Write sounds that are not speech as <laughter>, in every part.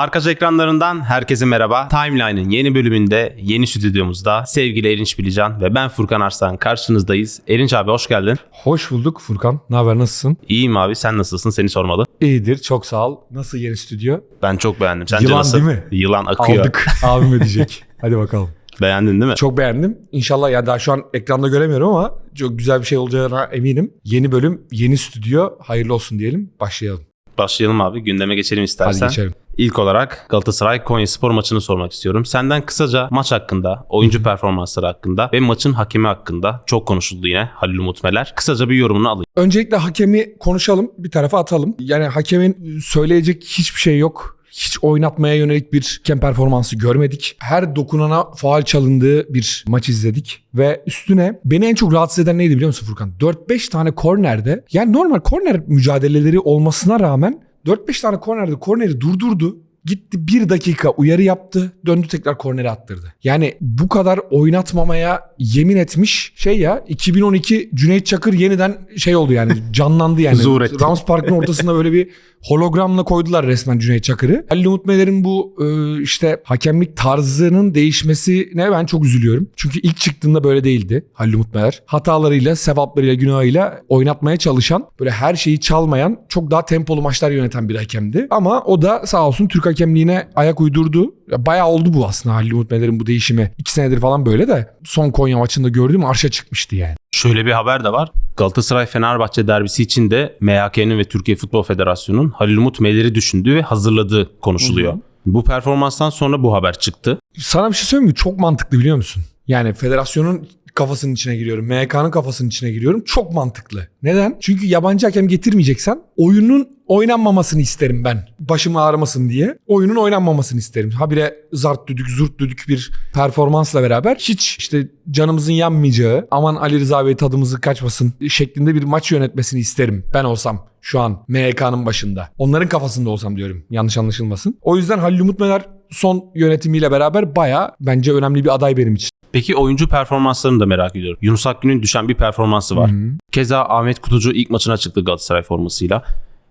Markaj ekranlarından herkese merhaba. Timeline'ın yeni bölümünde, yeni stüdyomuzda sevgili Erinç Bilican ve ben Furkan Arslan karşınızdayız. Erinç abi hoş geldin. Hoş bulduk Furkan. Ne haber nasılsın? İyiyim abi sen nasılsın seni sormalı. İyidir çok sağ ol. Nasıl yeni stüdyo? Ben çok beğendim. Sence Yılan nasıl? değil mi? Yılan akıyor. Aldık. <laughs> Abim ödeyecek. Hadi bakalım. Beğendin değil mi? Çok beğendim. İnşallah ya daha şu an ekranda göremiyorum ama çok güzel bir şey olacağına eminim. Yeni bölüm, yeni stüdyo. Hayırlı olsun diyelim. Başlayalım. Başlayalım abi gündeme geçelim istersen. Hadi geçelim. İlk olarak Galatasaray Konya Spor maçını sormak istiyorum. Senden kısaca maç hakkında, oyuncu performansları hakkında ve maçın hakemi hakkında çok konuşuldu yine Halil Umut Meler. Kısaca bir yorumunu alayım. Öncelikle hakemi konuşalım. Bir tarafa atalım. Yani hakemin söyleyecek hiçbir şey yok. Hiç oynatmaya yönelik bir hakem performansı görmedik. Her dokunana faal çalındığı bir maç izledik. Ve üstüne beni en çok rahatsız eden neydi biliyor musun Furkan? 4-5 tane kornerde yani normal korner mücadeleleri olmasına rağmen 4-5 tane kornerde korneri durdurdu. Gitti bir dakika uyarı yaptı. Döndü tekrar korneri attırdı. Yani bu kadar oynatmamaya yemin etmiş şey ya 2012 Cüneyt Çakır yeniden şey oldu yani <laughs> canlandı yani. Zuhur etti. Rams Park'ın ortasında böyle bir hologramla koydular resmen Cüneyt Çakır'ı. Halil Umut Meler'in bu e, işte hakemlik tarzının değişmesine ben çok üzülüyorum. Çünkü ilk çıktığında böyle değildi Halil Umut Meler. Hatalarıyla, sevaplarıyla, günahıyla oynatmaya çalışan, böyle her şeyi çalmayan, çok daha tempolu maçlar yöneten bir hakemdi. Ama o da sağ olsun Türk hakemliğine ayak uydurdu. Ya Bayağı oldu bu aslında Halil Umut Meler'in bu değişimi. İki senedir falan böyle de son Konya maçında gördüğüm arşa çıkmıştı yani. Şöyle bir haber de var. Galatasaray-Fenerbahçe derbisi için de MHK'nin ve Türkiye Futbol Federasyonu'nun Halil Umut Meler'i düşündüğü ve hazırladığı konuşuluyor. Bu performanstan sonra bu haber çıktı. Sana bir şey söyleyeyim mi? Çok mantıklı biliyor musun? Yani federasyonun kafasının içine giriyorum. MHK'nın kafasının içine giriyorum. Çok mantıklı. Neden? Çünkü yabancı hakem getirmeyeceksen oyunun oynanmamasını isterim ben. Başım ağrımasın diye. Oyunun oynanmamasını isterim. Habire zart düdük zurt düdük bir performansla beraber hiç işte canımızın yanmayacağı aman Ali Rıza Bey tadımızı kaçmasın şeklinde bir maç yönetmesini isterim. Ben olsam şu an MHK'nın başında. Onların kafasında olsam diyorum. Yanlış anlaşılmasın. O yüzden Halil Umut Meler son yönetimiyle beraber baya bence önemli bir aday benim için. Peki oyuncu performanslarını da merak ediyorum. Yunus Akgün'ün düşen bir performansı var. Keza Ahmet Kutucu ilk maçına çıktı Galatasaray formasıyla.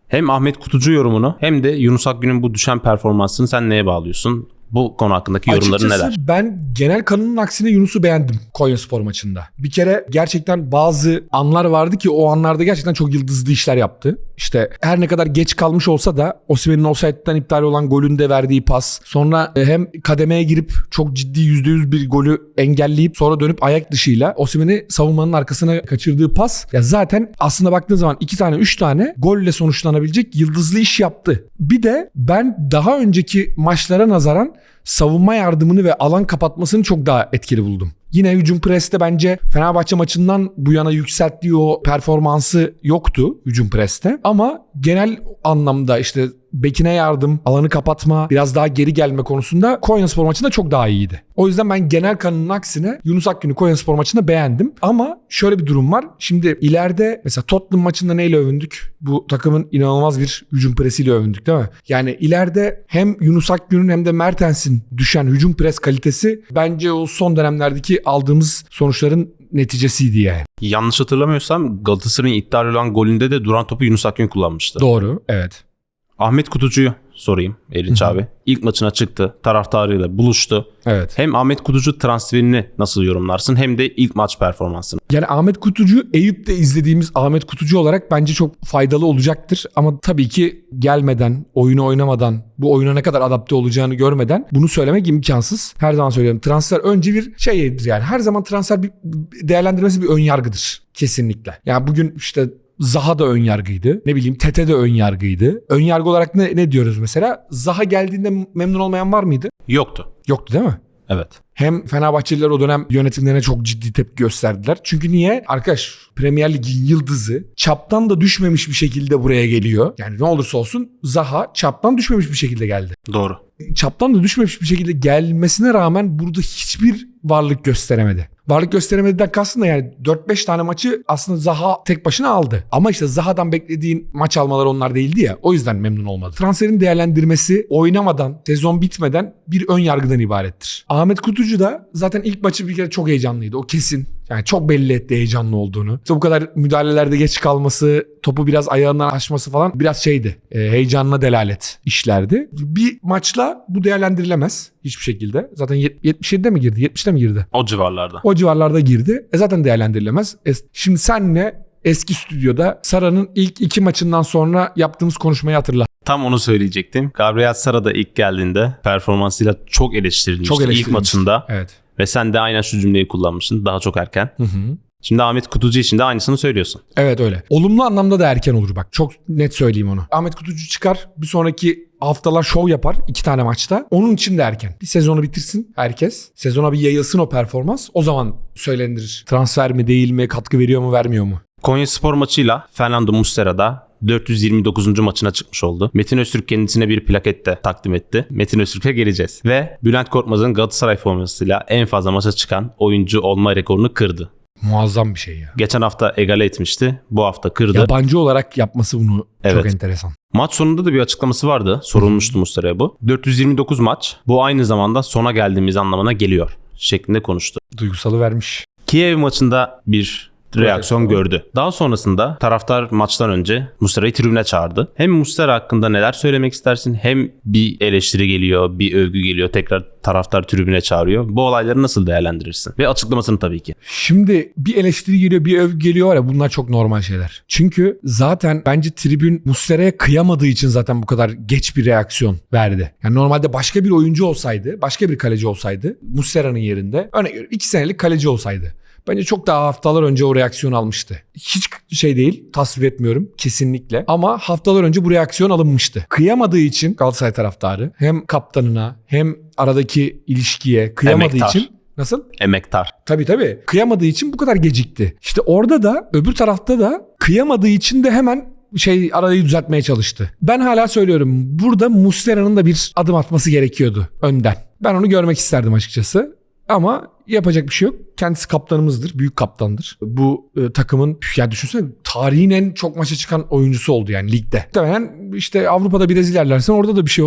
Hem Ahmet Kutucu yorumunu hem de Yunus Akgün'ün bu düşen performansını sen neye bağlıyorsun? Bu konu hakkındaki yorumların Açıkçası neler? ben genel kanının aksine Yunus'u beğendim Konya Spor maçında. Bir kere gerçekten bazı anlar vardı ki o anlarda gerçekten çok yıldızlı işler yaptı. İşte her ne kadar geç kalmış olsa da Osimhen'in offside'den iptal olan golünde verdiği pas. Sonra e, hem kademeye girip çok ciddi %100 bir golü engelleyip sonra dönüp ayak dışıyla Osimhen'i savunmanın arkasına kaçırdığı pas. Ya zaten aslında baktığın zaman iki tane üç tane golle sonuçlanabilecek yıldızlı iş yaptı. Bir de ben daha önceki maçlara nazaran savunma yardımını ve alan kapatmasını çok daha etkili buldum. Yine hücum preste bence Fenerbahçe maçından bu yana yükselttiği o performansı yoktu hücum preste. Ama genel anlamda işte bekine yardım, alanı kapatma, biraz daha geri gelme konusunda Konyaspor maçında çok daha iyiydi. O yüzden ben genel kanının aksine Yunus Akgün'ü Konyaspor maçında beğendim. Ama şöyle bir durum var. Şimdi ileride mesela Tottenham maçında neyle övündük? Bu takımın inanılmaz bir hücum presiyle övündük değil mi? Yani ileride hem Yunus Akgün'ün hem de Mertens'in düşen hücum pres kalitesi bence o son dönemlerdeki aldığımız sonuçların neticesiydi yani. Yanlış hatırlamıyorsam Galatasaray'ın iptal olan golünde de duran topu Yunus Akgün kullanmıştı. Doğru. Evet. Ahmet Kutucu'yu sorayım Erinç abi. İlk maçına çıktı. Taraftarıyla buluştu. Evet. Hem Ahmet Kutucu transferini nasıl yorumlarsın hem de ilk maç performansını. Yani Ahmet Kutucu Eyüp'te izlediğimiz Ahmet Kutucu olarak bence çok faydalı olacaktır. Ama tabii ki gelmeden, oyunu oynamadan, bu oyuna ne kadar adapte olacağını görmeden bunu söylemek imkansız. Her zaman söylüyorum. Transfer önce bir şeydir yani. Her zaman transfer bir değerlendirmesi bir ön yargıdır. Kesinlikle. Yani bugün işte Zaha da ön yargıydı. Ne bileyim Tete de ön yargıydı. Ön yargı olarak ne, ne diyoruz mesela? Zaha geldiğinde memnun olmayan var mıydı? Yoktu. Yoktu değil mi? Evet. Hem Fenerbahçeliler o dönem yönetimlerine çok ciddi tepki gösterdiler. Çünkü niye? Arkadaş Premier Lig'in yıldızı çaptan da düşmemiş bir şekilde buraya geliyor. Yani ne olursa olsun Zaha çaptan düşmemiş bir şekilde geldi. Doğru. Çaptan da düşmemiş bir şekilde gelmesine rağmen burada hiçbir varlık gösteremedi. Varlık gösteremediden kastım da yani 4-5 tane maçı aslında Zaha tek başına aldı. Ama işte Zaha'dan beklediğin maç almalar onlar değildi ya. O yüzden memnun olmadı. Transferin değerlendirmesi oynamadan, sezon bitmeden bir ön yargıdan ibarettir. Ahmet Kutucu da zaten ilk maçı bir kere çok heyecanlıydı. O kesin. Yani çok belli etti heyecanlı olduğunu. İşte bu kadar müdahalelerde geç kalması, topu biraz ayağından aşması falan biraz şeydi. E, heyecanına delalet işlerdi. Bir maçla bu değerlendirilemez hiçbir şekilde. Zaten yet- 77'de mi girdi? 70'de mi girdi? O civarlarda. O civarlarda girdi. E zaten değerlendirilemez. E, şimdi senle eski stüdyoda Sara'nın ilk iki maçından sonra yaptığımız konuşmayı hatırla. Tam onu söyleyecektim. Gabriel Sara da ilk geldiğinde performansıyla çok eleştirilmişti Çok ilk eleştirilmişti. maçında. Evet. Ve sen de aynen şu cümleyi kullanmışsın daha çok erken. Hı hı. Şimdi Ahmet Kutucu için de aynısını söylüyorsun. Evet öyle. Olumlu anlamda da erken olur bak. Çok net söyleyeyim onu. Ahmet Kutucu çıkar. Bir sonraki haftalar şov yapar iki tane maçta. Onun için de erken. Bir sezonu bitirsin herkes. Sezona bir yayılsın o performans. O zaman söylenir. Transfer mi değil mi? Katkı veriyor mu vermiyor mu? Konya Spor maçıyla Fernando Muslera da 429. maçına çıkmış oldu. Metin Öztürk kendisine bir plaket de takdim etti. Metin Öztürk'e geleceğiz. Ve Bülent Korkmaz'ın Galatasaray formasıyla en fazla maça çıkan oyuncu olma rekorunu kırdı. Muazzam bir şey ya. Geçen hafta egale etmişti. Bu hafta kırdı. Yabancı olarak yapması bunu çok Evet. enteresan. Maç sonunda da bir açıklaması vardı. Sorulmuştu Muslera'ya bu. 429 maç. Bu aynı zamanda sona geldiğimiz anlamına geliyor. Şeklinde konuştu. Duygusalı vermiş. Kiev maçında bir reaksiyon Protesto. gördü. Daha sonrasında taraftar maçtan önce Muslera'yı tribüne çağırdı. Hem Muslera hakkında neler söylemek istersin hem bir eleştiri geliyor, bir övgü geliyor. Tekrar taraftar tribüne çağırıyor. Bu olayları nasıl değerlendirirsin? Ve açıklamasını tabii ki. Şimdi bir eleştiri geliyor bir övgü geliyor var ya bunlar çok normal şeyler. Çünkü zaten bence tribün Muslera'ya kıyamadığı için zaten bu kadar geç bir reaksiyon verdi. Yani normalde başka bir oyuncu olsaydı, başka bir kaleci olsaydı Muslera'nın yerinde örnek veriyorum 2 senelik kaleci olsaydı. Bence çok daha haftalar önce o reaksiyon almıştı. Hiç şey değil, tasvip etmiyorum kesinlikle. Ama haftalar önce bu reaksiyon alınmıştı. Kıyamadığı için Galatasaray taraftarı hem kaptanına hem aradaki ilişkiye kıyamadığı Emektar. için Nasıl? Emektar. Tabii tabii. Kıyamadığı için bu kadar gecikti. İşte orada da öbür tarafta da kıyamadığı için de hemen şey arayı düzeltmeye çalıştı. Ben hala söylüyorum. Burada Muslera'nın da bir adım atması gerekiyordu önden. Ben onu görmek isterdim açıkçası. Ama yapacak bir şey yok. Kendisi kaptanımızdır. Büyük kaptandır. Bu e, takımın ya düşünsene tarihin en çok maça çıkan oyuncusu oldu yani ligde. Muhtemelen işte Avrupa'da biraz ilerlersen orada da bir şey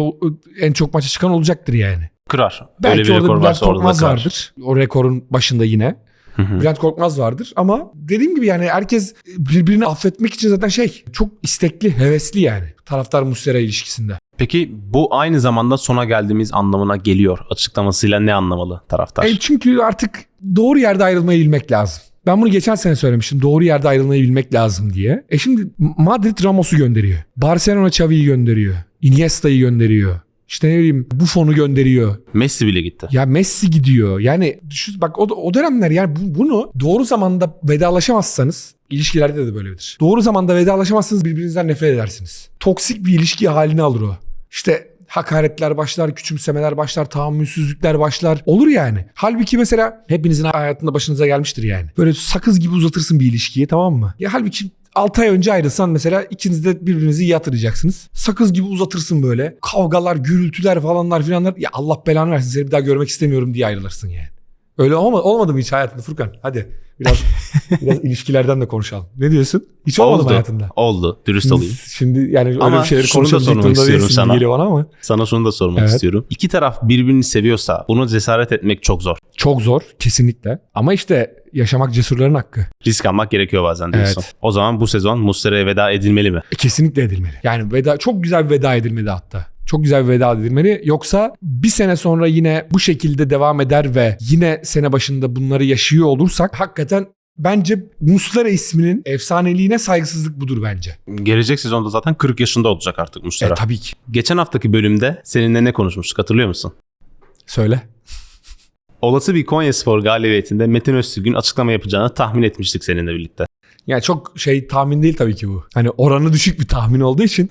en çok maça çıkan olacaktır yani. Kırar. Belki Öyle bir orada rekor varsa orada da Korkmaz kırar. vardır. O rekorun başında yine. Hı hı. Bülent Korkmaz vardır ama dediğim gibi yani herkes birbirini affetmek için zaten şey çok istekli, hevesli yani taraftar Muslera ilişkisinde. Peki bu aynı zamanda sona geldiğimiz anlamına geliyor. Açıklamasıyla ne anlamalı taraftar? E çünkü artık doğru yerde ayrılmayı bilmek lazım. Ben bunu geçen sene söylemiştim. Doğru yerde ayrılmayı bilmek lazım diye. E şimdi Madrid Ramos'u gönderiyor. Barcelona Xavi'yi gönderiyor. Iniesta'yı gönderiyor. İşte ne bileyim Buffon'u gönderiyor. Messi bile gitti. Ya Messi gidiyor. Yani düşün bak o, o dönemler yani bu- bunu doğru zamanda vedalaşamazsanız ilişkilerde de böyledir. Doğru zamanda vedalaşamazsanız birbirinizden nefret edersiniz. Toksik bir ilişki halini alır o. İşte hakaretler başlar, küçümsemeler başlar, tahammülsüzlükler başlar. Olur yani. Halbuki mesela hepinizin hayatında başınıza gelmiştir yani. Böyle sakız gibi uzatırsın bir ilişkiyi tamam mı? Ya halbuki 6 ay önce ayrılsan mesela ikiniz de birbirinizi iyi hatırlayacaksınız. Sakız gibi uzatırsın böyle. Kavgalar, gürültüler falanlar filanlar. Ya Allah belanı versin seni bir daha görmek istemiyorum diye ayrılırsın yani. Öyle olmadı, olmadı mı hiç hayatında Furkan? Hadi biraz biraz <laughs> ilişkilerden de konuşalım. Ne diyorsun? Hiç olmadı mı hayatında? Oldu. Dürüst olayım. Şimdi yani öyle Ama bir şeyleri şunu da sormak istiyorum sana. geliyor bana ama. Sana şunu da sormak Evet. istiyorum. İki taraf birbirini seviyorsa bunu cesaret etmek çok zor. Çok zor kesinlikle. Ama işte yaşamak cesurların hakkı. Risk almak gerekiyor bazen diyorsun. Evet. O zaman bu sezon Muslera'ya veda edilmeli mi? E, kesinlikle edilmeli. Yani veda çok güzel bir veda edilmeli hatta. Çok güzel bir veda edilmeli. Yoksa bir sene sonra yine bu şekilde devam eder ve yine sene başında bunları yaşıyor olursak hakikaten bence Muslera isminin efsaneliğine saygısızlık budur bence. Gelecek sezonda zaten 40 yaşında olacak artık E, Muslera. tabii ki. Geçen haftaki bölümde seninle ne konuşmuştuk hatırlıyor musun? Söyle. Olası bir Konyaspor galibiyetinde Metin Öztürk'ün açıklama yapacağını tahmin etmiştik seninle birlikte. Yani çok şey tahmin değil tabii ki bu. Hani oranı düşük bir tahmin olduğu için.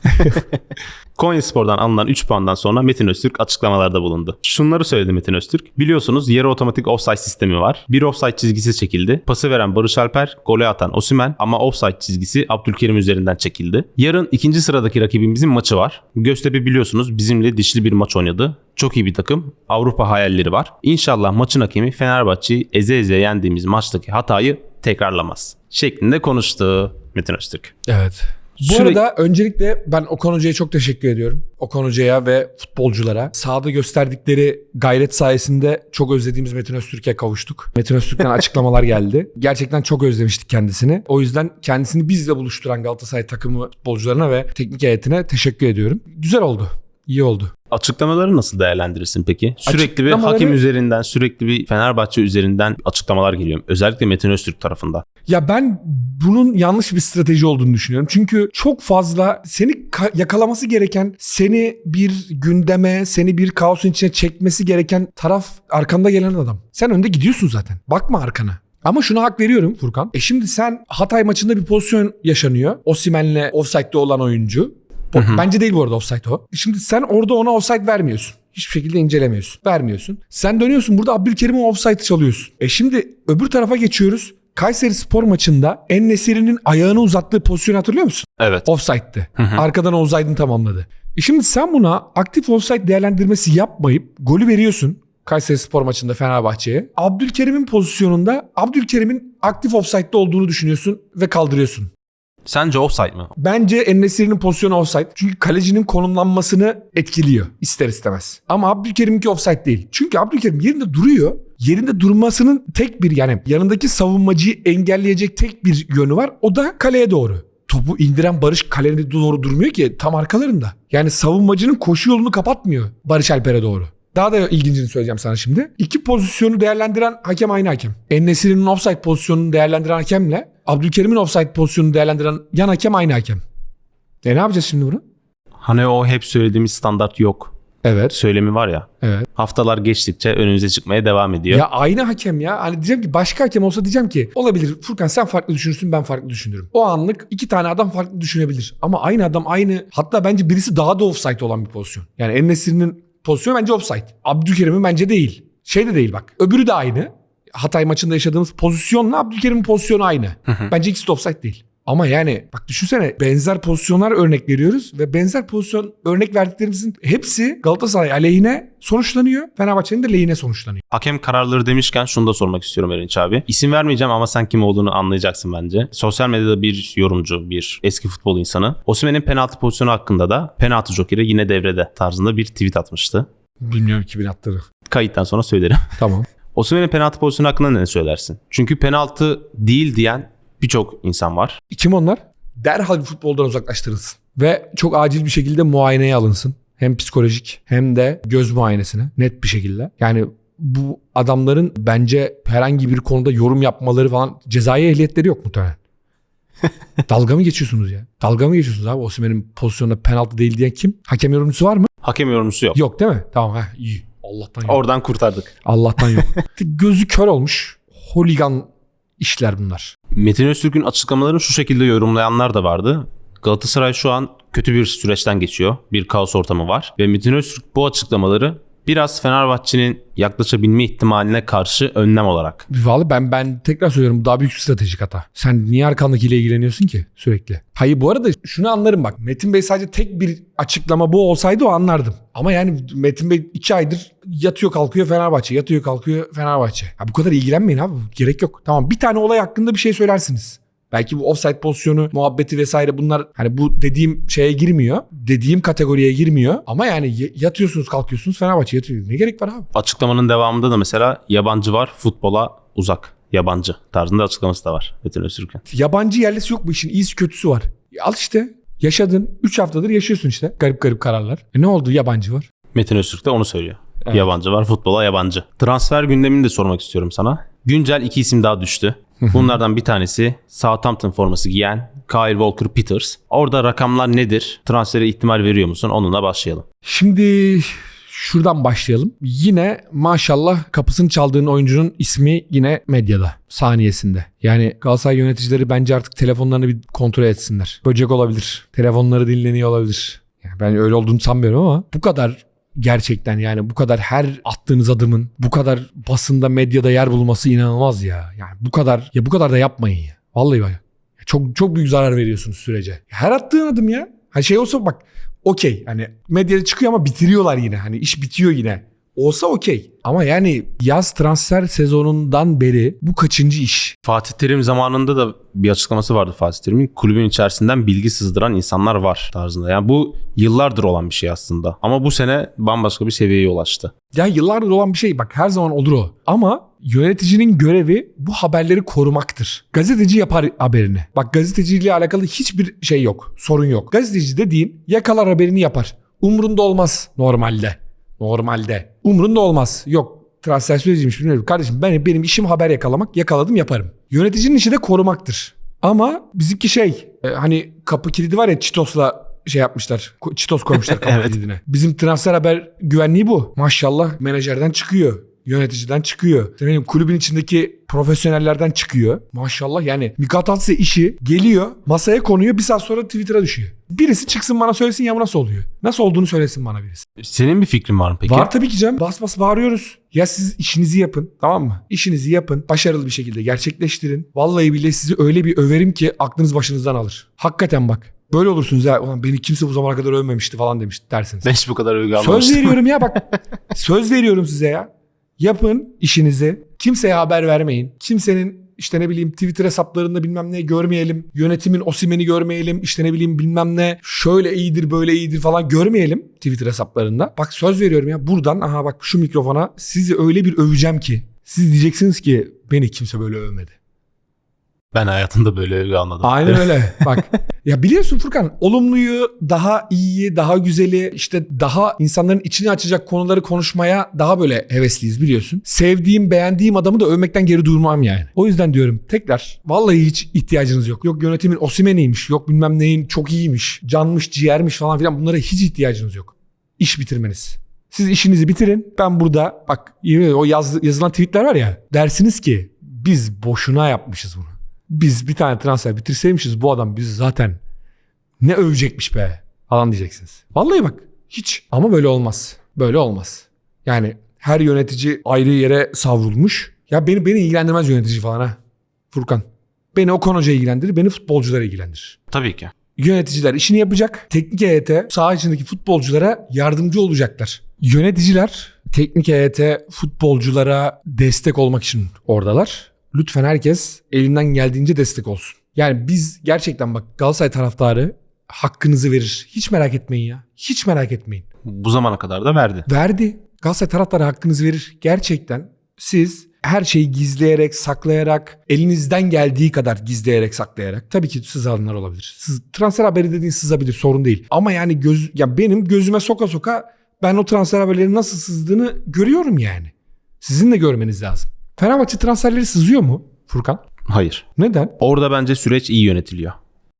<laughs> Konyaspor'dan alınan 3 puandan sonra Metin Öztürk açıklamalarda bulundu. Şunları söyledi Metin Öztürk. Biliyorsunuz yarı otomatik offside sistemi var. Bir offside çizgisi çekildi. Pası veren Barış Alper, golü atan Osimhen ama offside çizgisi Abdülkerim üzerinden çekildi. Yarın ikinci sıradaki rakibimizin maçı var. Göztepe biliyorsunuz bizimle dişli bir maç oynadı. Çok iyi bir takım. Avrupa hayalleri var. İnşallah maçın hakemi Fenerbahçe'yi eze eze yendiğimiz maçtaki hatayı tekrarlamaz. Şeklinde konuştu Metin Öztürk. evet. Bu Sürekli- arada öncelikle ben Okan Hoca'ya çok teşekkür ediyorum. Okan Hoca'ya ve futbolculara. Sahada gösterdikleri gayret sayesinde çok özlediğimiz Metin Öztürk'e kavuştuk. Metin Öztürk'ten <laughs> açıklamalar geldi. Gerçekten çok özlemiştik kendisini. O yüzden kendisini bizle buluşturan Galatasaray takımı futbolcularına ve teknik heyetine teşekkür ediyorum. Güzel oldu. İyi oldu. Açıklamaları nasıl değerlendirirsin peki? Sürekli bir Açıklamaları- hakem üzerinden, sürekli bir Fenerbahçe üzerinden açıklamalar geliyor. Özellikle Metin Öztürk tarafından. Ya ben bunun yanlış bir strateji olduğunu düşünüyorum. Çünkü çok fazla seni ka- yakalaması gereken, seni bir gündeme, seni bir kaosun içine çekmesi gereken taraf arkanda gelen adam. Sen önde gidiyorsun zaten. Bakma arkana. Ama şuna hak veriyorum Furkan. E şimdi sen Hatay maçında bir pozisyon yaşanıyor. Osimhen'le offside'de olan oyuncu. O- Bence değil bu arada offside o. Şimdi sen orada ona offside vermiyorsun. Hiçbir şekilde incelemiyorsun. Vermiyorsun. Sen dönüyorsun burada Abdülkerim'in offside çalıyorsun. E şimdi öbür tarafa geçiyoruz. Kayseri spor maçında En-Nesyri'nin ayağını uzattığı pozisyonu hatırlıyor musun? Evet. Offside'dı. Arkadan Oğuz Aydın tamamladı. E şimdi sen buna aktif offside değerlendirmesi yapmayıp golü veriyorsun. Kayseri spor maçında Fenerbahçe'ye. Abdülkerim'in pozisyonunda Abdülkerim'in aktif offside'de olduğunu düşünüyorsun ve kaldırıyorsun. Sence offside mı? Bence Enesiri'nin pozisyonu offside. Çünkü kalecinin konumlanmasını etkiliyor ister istemez. Ama Abdülkerim'inki offside değil. Çünkü Abdülkerim yerinde duruyor. Yerinde durmasının tek bir yani yanındaki savunmacıyı engelleyecek tek bir yönü var. O da kaleye doğru. Topu indiren Barış kaleye doğru durmuyor ki tam arkalarında. Yani savunmacının koşu yolunu kapatmıyor Barış Alper'e doğru. Daha da ilgincini söyleyeceğim sana şimdi. İki pozisyonu değerlendiren hakem aynı hakem. Enesiri'nin offside pozisyonunu değerlendiren hakemle Abdülkerim'in offside pozisyonunu değerlendiren yan hakem aynı hakem. E ne yapacağız şimdi bunu? Hani o hep söylediğimiz standart yok. Evet. Söylemi var ya. Evet. Haftalar geçtikçe önümüze çıkmaya devam ediyor. Ya aynı hakem ya. Hani diyeceğim ki başka hakem olsa diyeceğim ki olabilir Furkan sen farklı düşünürsün ben farklı düşünürüm. O anlık iki tane adam farklı düşünebilir. Ama aynı adam aynı hatta bence birisi daha da offside olan bir pozisyon. Yani Enesiri'nin pozisyonu bence offside. Abdülkerim'in bence değil. Şey de değil bak. Öbürü de aynı. Hatay maçında yaşadığımız pozisyonla Abdülkerim'in pozisyonu aynı. Bence ikisi de offside değil. Ama yani bak düşünsene benzer pozisyonlar örnek veriyoruz ve benzer pozisyon örnek verdiklerimizin hepsi Galatasaray aleyhine sonuçlanıyor. Fenerbahçe'nin de lehine sonuçlanıyor. Hakem kararları demişken şunu da sormak istiyorum Erinç abi. İsim vermeyeceğim ama sen kim olduğunu anlayacaksın bence. Sosyal medyada bir yorumcu, bir eski futbol insanı. Osimhen'in penaltı pozisyonu hakkında da penaltı jokeri yine devrede tarzında bir tweet atmıştı. Bilmiyorum kimin attığını. Kayıttan sonra söylerim. Tamam. <laughs> Osimhen'in penaltı pozisyonu hakkında ne söylersin? Çünkü penaltı değil diyen birçok insan var. Kim onlar? Derhal futboldan uzaklaştırılsın. Ve çok acil bir şekilde muayeneye alınsın. Hem psikolojik hem de göz muayenesine net bir şekilde. Yani bu adamların bence herhangi bir konuda yorum yapmaları falan cezai ehliyetleri yok muhtemelen. <laughs> Dalga mı geçiyorsunuz ya? Dalga mı geçiyorsunuz abi? Osimhen'in pozisyonunda penaltı değil diyen kim? Hakem yorumcusu var mı? Hakem yorumcusu yok. Yok değil mi? Tamam ha iyi. Allah'tan yok. Oradan kurtardık. Allah'tan yok. <laughs> Gözü kör olmuş. Holigan işler bunlar. Metin Öztürk'ün açıklamalarını şu şekilde yorumlayanlar da vardı. Galatasaray şu an kötü bir süreçten geçiyor. Bir kaos ortamı var. Ve Metin Öztürk bu açıklamaları biraz Fenerbahçe'nin yaklaşabilme ihtimaline karşı önlem olarak. Vallahi ben ben tekrar söylüyorum bu daha büyük stratejik hata. Sen niye arkandakiyle ilgileniyorsun ki sürekli? Hayır bu arada şunu anlarım bak. Metin Bey sadece tek bir açıklama bu olsaydı o anlardım. Ama yani Metin Bey iki aydır yatıyor kalkıyor Fenerbahçe. Yatıyor kalkıyor Fenerbahçe. Ya bu kadar ilgilenmeyin abi. Gerek yok. Tamam bir tane olay hakkında bir şey söylersiniz. Belki bu offside pozisyonu, muhabbeti vesaire bunlar hani bu dediğim şeye girmiyor. Dediğim kategoriye girmiyor. Ama yani yatıyorsunuz kalkıyorsunuz Fenerbahçe yatıyor. Ne gerek var abi? Açıklamanın devamında da mesela yabancı var futbola uzak. Yabancı tarzında açıklaması da var Metin Öztürk'ün. Yabancı yerlisi yok bu işin iyisi kötüsü var. Ya Al işte yaşadın 3 haftadır yaşıyorsun işte garip garip kararlar. E ne oldu yabancı var? Metin Öztürk de onu söylüyor. Evet. Yabancı var futbola yabancı. Transfer gündemini de sormak istiyorum sana. Güncel iki isim daha düştü. <laughs> Bunlardan bir tanesi Southampton forması giyen Kyle Walker-Peters. Orada rakamlar nedir? Transfere ihtimal veriyor musun? Onunla başlayalım. Şimdi şuradan başlayalım. Yine maşallah kapısını çaldığın oyuncunun ismi yine medyada saniyesinde. Yani Galatasaray yöneticileri bence artık telefonlarını bir kontrol etsinler. Böcek olabilir. Telefonları dinleniyor olabilir. Yani ben öyle olduğunu sanmıyorum ama bu kadar gerçekten yani bu kadar her attığınız adımın bu kadar basında medyada yer bulması inanılmaz ya. Yani bu kadar ya bu kadar da yapmayın ya. Vallahi bak. Çok çok büyük zarar veriyorsunuz sürece. Her attığın adım ya. Hani şey olsa bak okey hani medyada çıkıyor ama bitiriyorlar yine. Hani iş bitiyor yine. Olsa okey. Ama yani yaz transfer sezonundan beri bu kaçıncı iş? Fatih Terim zamanında da bir açıklaması vardı Fatih Terim'in. Kulübün içerisinden bilgi sızdıran insanlar var tarzında. Yani bu yıllardır olan bir şey aslında. Ama bu sene bambaşka bir seviyeye ulaştı. Ya yıllardır olan bir şey bak her zaman olur o. Ama yöneticinin görevi bu haberleri korumaktır. Gazeteci yapar haberini. Bak gazeteciliğe alakalı hiçbir şey yok. Sorun yok. Gazeteci dediğin yakalar haberini yapar. Umrunda olmaz normalde. Normalde. Umrunda olmaz. Yok transfer süreciymiş bilmiyorum. Kardeşim ben benim işim haber yakalamak. Yakaladım yaparım. Yöneticinin işi de korumaktır. Ama bizimki şey e, hani kapı kilidi var ya Çitos'la şey yapmışlar. Çitos koymuşlar <laughs> kapı Evet. kilidine. Bizim transfer haber güvenliği bu. Maşallah menajerden çıkıyor. Yöneticiden çıkıyor. Benim kulübün içindeki profesyonellerden çıkıyor. Maşallah yani Mikatatse işi geliyor masaya konuyor bir saat sonra Twitter'a düşüyor. Birisi çıksın bana söylesin ya bu nasıl oluyor? Nasıl olduğunu söylesin bana birisi. Senin bir fikrin var mı peki? Var tabii ki canım. Bas bas bağırıyoruz. Ya siz işinizi yapın tamam mı? İşinizi yapın. Başarılı bir şekilde gerçekleştirin. Vallahi bile sizi öyle bir överim ki aklınız başınızdan alır. Hakikaten bak. Böyle olursunuz ya. Ulan beni kimse bu zamana kadar övmemişti falan demiş dersiniz. Ben hiç bu kadar övgü Söz almamıştım. veriyorum ya bak. <laughs> Söz veriyorum size ya. Yapın işinizi. Kimseye haber vermeyin. Kimsenin işte ne bileyim Twitter hesaplarında bilmem ne görmeyelim. Yönetimin Osimhen'i görmeyelim. İşte ne bileyim bilmem ne şöyle iyidir böyle iyidir falan görmeyelim Twitter hesaplarında. Bak söz veriyorum ya buradan aha bak şu mikrofona sizi öyle bir öveceğim ki. Siz diyeceksiniz ki beni kimse böyle övmedi. Ben hayatımda böyle övgü almadım. Aynen <laughs> öyle. Bak ya biliyorsun Furkan olumluyu, daha iyiyi, daha güzeli, işte daha insanların içini açacak konuları konuşmaya daha böyle hevesliyiz biliyorsun. Sevdiğim, beğendiğim adamı da övmekten geri durmam yani. O yüzden diyorum tekrar vallahi hiç ihtiyacınız yok. Yok yönetimin Osimen'iymiş, yok bilmem neyin çok iyiymiş, canmış, ciğermiş falan filan bunlara hiç ihtiyacınız yok. İş bitirmeniz. Siz işinizi bitirin. Ben burada bak o yaz, yazılan tweetler var ya dersiniz ki biz boşuna yapmışız bunu. Biz bir tane transfer bitirseymişiz bu adam bizi zaten ne övecekmiş be falan diyeceksiniz. Vallahi bak hiç ama böyle olmaz. Böyle olmaz. Yani her yönetici ayrı yere savrulmuş. Ya beni beni ilgilendirmez yönetici falan ha. Furkan. Beni Okan Hoca ilgilendirir, beni futbolcular ilgilendirir. Tabii ki. Yöneticiler işini yapacak. Teknik heyete saha içindeki futbolculara yardımcı olacaklar. Yöneticiler teknik heyete futbolculara destek olmak için oradalar. Lütfen herkes elinden geldiğince destek olsun. Yani biz gerçekten bak Galatasaray taraftarı hakkınızı verir. Hiç merak etmeyin ya. Hiç merak etmeyin. Bu zamana kadar da verdi. Verdi. Galatasaray taraftarı hakkınızı verir. Gerçekten siz her şeyi gizleyerek, saklayarak, elinizden geldiği kadar gizleyerek, saklayarak. Tabii ki sızanlar olabilir. Sız, transfer haberi dediğin sızabilir, sorun değil. Ama yani göz, ya benim gözüme soka soka ben o transfer haberlerinin nasıl sızdığını görüyorum yani. Sizin de görmeniz lazım. Fenerbahçe transferleri sızıyor mu Furkan? Hayır. Neden? Orada bence süreç iyi yönetiliyor.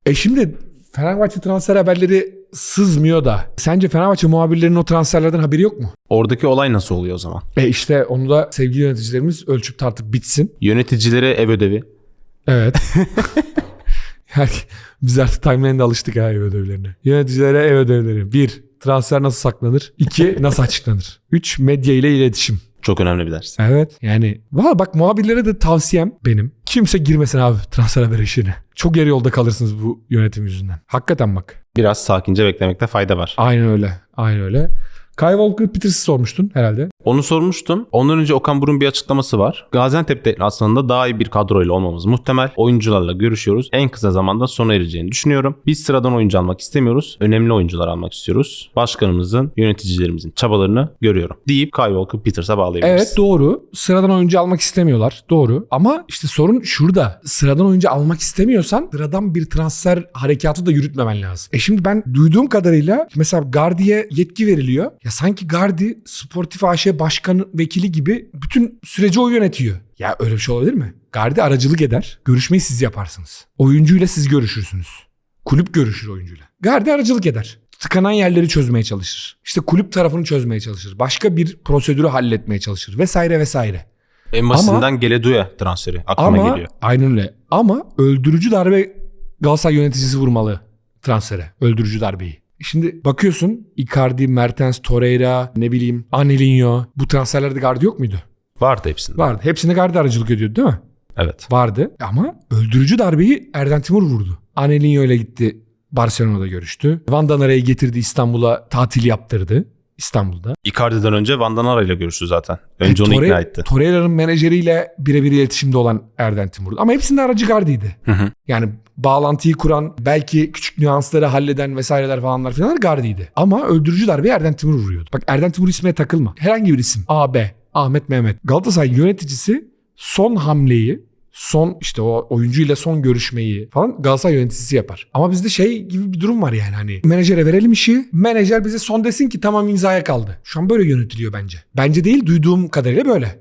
E şimdi Fenerbahçe transfer haberleri sızmıyor da sence Fenerbahçe muhabirlerinin o transferlerden haberi yok mu? Oradaki olay nasıl oluyor o zaman? E işte onu da sevgili yöneticilerimiz ölçüp tartıp bitsin. Yöneticilere ev ödevi. Evet. <laughs> yani biz artık timeline'de alıştık ha ev ödevlerine. Yöneticilere ev ödevleri. Bir, transfer nasıl saklanır? İki, nasıl açıklanır? Üç, medya ile iletişim. Çok önemli bir ders. Evet. Yani valla bak muhabirlere de tavsiyem benim. Kimse girmesin abi transfer haber işine. Çok yarı yolda kalırsınız bu yönetim yüzünden. Hakikaten bak. Biraz sakince beklemekte fayda var. Aynen öyle. Aynen öyle. Kyle Walker Peters'ı sormuştun herhalde. Onu sormuştum. Ondan önce Okan Buruk'un bir açıklaması var. Gaziantep'te aslında daha iyi bir kadroyla olmamız muhtemel. Oyuncularla görüşüyoruz. En kısa zamanda sona ereceğini düşünüyorum. Biz sıradan oyuncu almak istemiyoruz. Önemli oyuncular almak istiyoruz. Başkanımızın, yöneticilerimizin çabalarını görüyorum. Deyip Kyle Walker Peters'a bağlayabiliriz. Evet doğru. Sıradan oyuncu almak istemiyorlar. Doğru. Ama işte sorun şurada. Sıradan oyuncu almak istemiyorsan sıradan bir transfer harekatı da yürütmemen lazım. E şimdi ben duyduğum kadarıyla mesela Gardi'ye yetki veriliyor. Ya sanki Gardi Sportif AŞ başkanı vekili gibi bütün süreci o yönetiyor. Ya öyle bir şey olabilir mi? Gardi aracılık eder. Görüşmeyi siz yaparsınız. Oyuncuyla siz görüşürsünüz. Kulüp görüşür oyuncuyla. Gardi aracılık eder. Tıkanan yerleri çözmeye çalışır. İşte kulüp tarafını çözmeye çalışır. Başka bir prosedürü halletmeye çalışır vesaire vesaire. En basitinden Geleduya transferi aklıma Ama geliyor. aynen öyle. Ama öldürücü darbe Galatasaray yöneticisi vurmalı transfere. Öldürücü darbeyi. Şimdi bakıyorsun Icardi, Mertens, Torreira, ne bileyim Angelinho. Bu transferlerde Gardi yok muydu? Vardı hepsinde. Vardı. Hepsine Gardi aracılık ediyordu değil mi? Evet. Vardı. Ama öldürücü darbeyi Erden Timur vurdu. Angelinho ile gitti Barcelona'da görüştü. Van Danara'yı getirdi İstanbul'a tatil yaptırdı. İstanbul'da. Icardi'den önce Van Danara ile görüştü zaten. Önce onu Torre- ikna etti. Torreira'nın menajeriyle birebir iletişimde olan Erden Timur. Ama hepsinde aracı Gardi'ydi. Hı hı. Yani bağlantıyı kuran, belki küçük nüansları halleden vesaireler falanlar filanlar Gardi'ydi. Ama öldürücü darbe Erden Timur vuruyordu. Bak Erden Timur ismine takılma. Herhangi bir isim. A, B, Ahmet, Mehmet. Galatasaray yöneticisi son hamleyi son işte o oyuncuyla son görüşmeyi falan Galatasaray yöneticisi yapar. Ama bizde şey gibi bir durum var yani hani menajere verelim işi. Menajer bize son desin ki tamam imzaya kaldı. Şu an böyle yönetiliyor bence. Bence değil duyduğum kadarıyla böyle.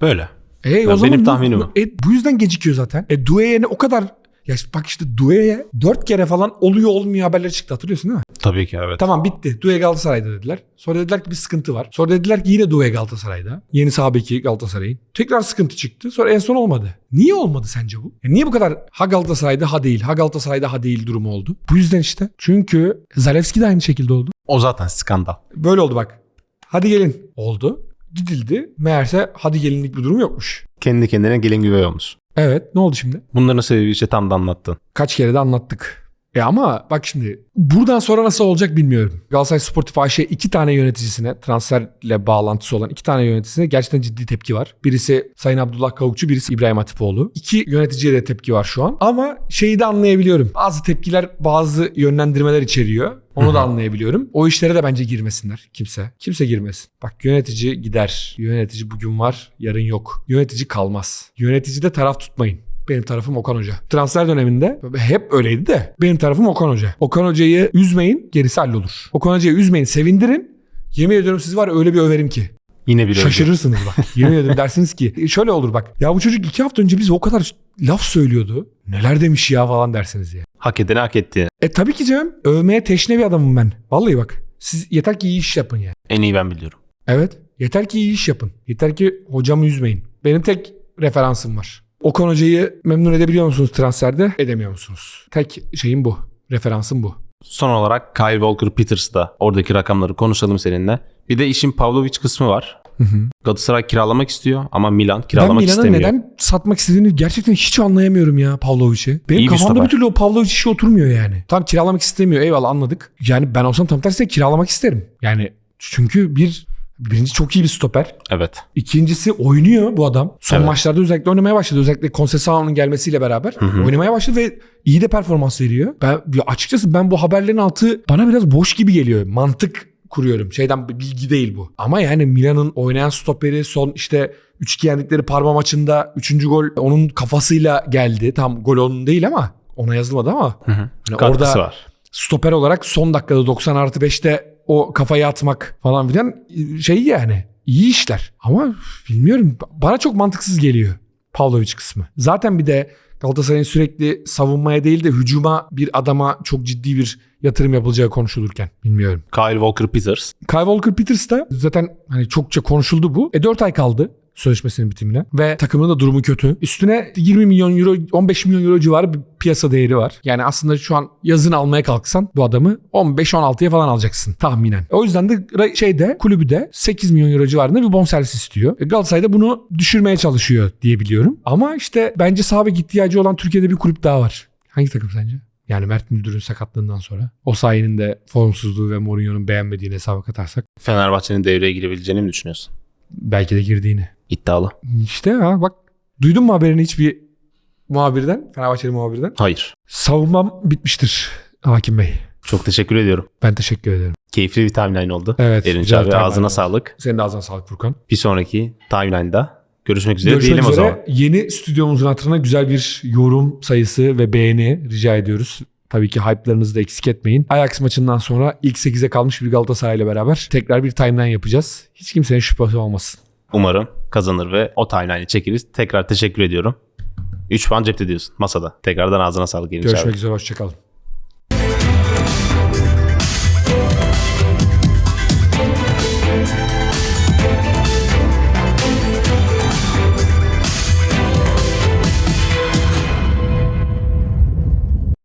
Böyle. E, Ya o zaman benim bu- tahminim o. E, bu yüzden gecikiyor zaten. E Due'ye ne o kadar ya bak işte Due'ye dört kere falan oluyor olmuyor haberleri çıktı hatırlıyorsun değil mi? Tabii ki evet. Tamam bitti. Due Galatasaray'da dediler. Sonra dediler ki bir sıkıntı var. Sonra dediler ki yine Due Galatasaray'da. Yeni sağ beki Galatasaray'ın. Tekrar sıkıntı çıktı. Sonra en son olmadı. Niye olmadı sence bu? Ya niye bu kadar ha Galatasaray'da ha değil, ha Galatasaray'da ha değil durumu oldu? Bu yüzden işte. Çünkü Zalewski de aynı şekilde oldu. O zaten skandal. Böyle oldu bak. Hadi gelin oldu. Gidildi. Meğerse hadi gelinlik bir durum yokmuş. Kendi kendine gelin güvey olmuş. Evet ne oldu şimdi? Bunların sebebi işte tam da anlattın. Kaç kere de anlattık. E ama bak şimdi buradan sonra nasıl olacak bilmiyorum. Galatasaray Sportif AŞ iki tane yöneticisine transferle bağlantısı olan iki tane yöneticisine gerçekten ciddi tepki var. Birisi Sayın Abdullah Kavukçu, birisi İbrahim Hatipoğlu. İki yöneticiye de tepki var şu an. Ama şeyi de anlayabiliyorum. Bazı tepkiler bazı yönlendirmeler içeriyor. Onu da anlayabiliyorum. O işlere de bence girmesinler kimse. Kimse girmesin. Bak yönetici gider. Yönetici bugün var, yarın yok. Yönetici kalmaz. Yönetici de taraf tutmayın. Benim tarafım Okan Hoca. Transfer döneminde hep öyleydi de benim tarafım Okan Hoca. Okan Hoca'yı üzmeyin gerisi hallolur. Okan Hoca'yı üzmeyin sevindirin. Yemin ediyorum siz var ya öyle bir överim ki. Yine bir. Şaşırırsınız bak. <laughs> Yemin ederim dersiniz ki şöyle olur bak. Ya bu çocuk iki hafta önce bize o kadar laf söylüyordu. Neler demiş ya falan dersiniz ya. Hak edeni hak etti. E tabii ki canım. Övmeye teşne bir adamım ben. Vallahi bak. Siz yeter ki iyi iş yapın yani. En iyi ben biliyorum. Evet. Yeter ki iyi iş yapın. Yeter ki hocamı üzmeyin. Benim tek referansım var. Okan Hoca'yı memnun edebiliyor musunuz transferde? Edemiyor musunuz? Tek şeyim bu. Referansım bu. Son olarak Kyle Walker Peters'da oradaki rakamları konuşalım seninle. Bir de işin Pavlovic kısmı var. Galatasaray kiralamak istiyor ama Milan Ben kiralamak Milan'ın istemiyor. neden satmak istediğini gerçekten hiç anlayamıyorum ya Pavlovic'i. Benim İyi bir kafamda stoper. bir türlü o Pavlovic işi oturmuyor yani. Tam kiralamak istemiyor eyvallah anladık. Yani ben olsam tam tersine kiralamak isterim. Yani çünkü bir birinci çok iyi bir stoper. Evet. İkincisi oynuyor bu adam. Son Evet. maçlarda özellikle oynamaya başladı. Özellikle Conceição'nun gelmesiyle beraber hı. oynamaya başladı ve iyi de performans veriyor. Ben ya açıkçası ben bu haberlerin altı bana biraz boş gibi geliyor. Mantık kuruyorum. Şeyden bilgi değil bu. Ama yani Milan'ın oynayan stoperi son işte 3-2 yendikleri Parma maçında 3. gol onun kafasıyla geldi. Tam gol onun değil ama ona yazılmadı ama. Hı hı. Hani orada var. stoper olarak son dakikada 90 artı 5'te o kafayı atmak falan filan şey yani iyi işler. Ama bilmiyorum bana çok mantıksız geliyor Pavlovic kısmı. Zaten bir de Galatasaray'ın sürekli savunmaya değil de hücuma bir adama çok ciddi bir yatırım yapılacağı konuşulurken bilmiyorum. Kyle Walker Peters. Kyle Walker Peters da zaten hani çokça konuşuldu bu. E 4 ay kaldı sözleşmesinin bitimine ve takımın da durumu kötü. Üstüne 20 milyon euro 15 milyon euro civarı bir piyasa değeri var. Yani aslında şu an yazın almaya kalksan bu adamı 15-16'ya falan alacaksın tahminen. O yüzden de şeyde kulübü de 8 milyon euro civarında bir bonservis istiyor. E Galatasaray da bunu düşürmeye çalışıyor diye biliyorum. Ama işte bence sağ bek ihtiyacı olan Türkiye'de bir kulüp daha var. Hangi takım sence? Yani Mert Müldür'ün sakatlığından sonra. O sayının de formsuzluğu ve Mourinho'nun beğenmediğini hesaba katarsak. Fenerbahçe'nin devreye girebileceğini mi düşünüyorsun? Belki de girdiğini. İddialı. İşte ha bak duydun mu haberini hiçbir muhabirden? Fenerbahçeli muhabirden. Hayır. Savunmam bitmiştir Hakim Bey. Çok teşekkür ediyorum. Ben teşekkür ederim. Keyifli bir timeline oldu. Evet, Erinç abi ağzına oldu. sağlık. Senin de ağzına sağlık Furkan. Bir sonraki timeline'da görüşmek üzere Görüşmek diyelim o üzere. zaman. Yeni stüdyomuzun hatırına güzel bir yorum sayısı ve beğeni rica ediyoruz. Tabii ki hype'larınızı da eksik etmeyin. Ajax maçından sonra ilk 8'e kalmış bir Galatasaray ile beraber tekrar bir timeline yapacağız. Hiç kimsenin şüphesi olmasın. Umarım kazanır ve o timeline'i çekeriz. Tekrar teşekkür ediyorum. 3 puan cepte diyorsun masada. Tekrardan ağzına sağlık Erinç abi. Görüşmek üzere, hoşçakalın.